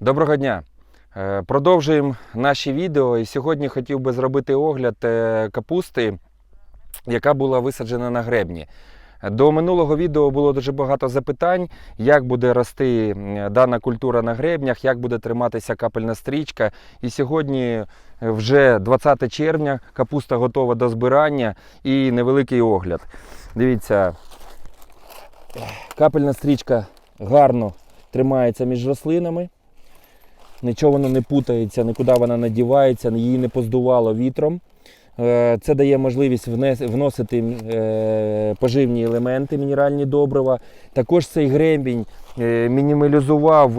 Доброго дня! Е, Продовжуємо наші відео. І сьогодні хотів би зробити огляд е, капусти, яка була висаджена на гребні. До минулого відео було дуже багато запитань, як буде рости дана культура на гребнях, як буде триматися капельна стрічка. І сьогодні е, вже 20 червня, капуста готова до збирання і невеликий огляд. Дивіться, капельна стрічка гарно тримається між рослинами. Нічого воно не путається, нікуди вона не дівається, її не поздувало вітром. Е, Це дає можливість вносити е, поживні елементи, мінеральні добрива. Також цей гребінь е, мінімалізував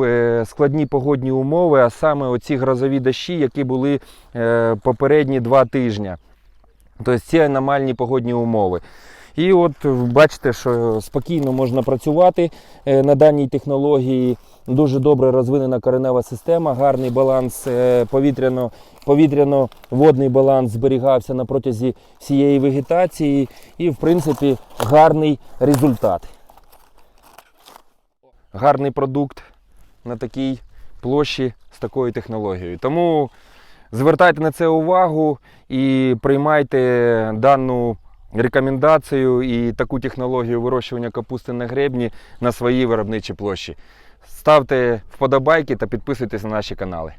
складні погодні умови, а саме оці грозові дощі, які були попередні два тижні. Тобто ці аномальні погодні умови. І от бачите, що спокійно можна працювати на даній технології. Дуже добре розвинена коренева система, гарний баланс е, повітряно, повітряно-водний баланс зберігався на протязі всієї вегетації і, в принципі, гарний результат. Гарний продукт на такій площі з такою технологією. Тому звертайте на це увагу і приймайте дану рекомендацію і таку технологію вирощування капусти на гребні на своїй виробничій площі. Ставте вподобайки та підписуйтесь на наші канали.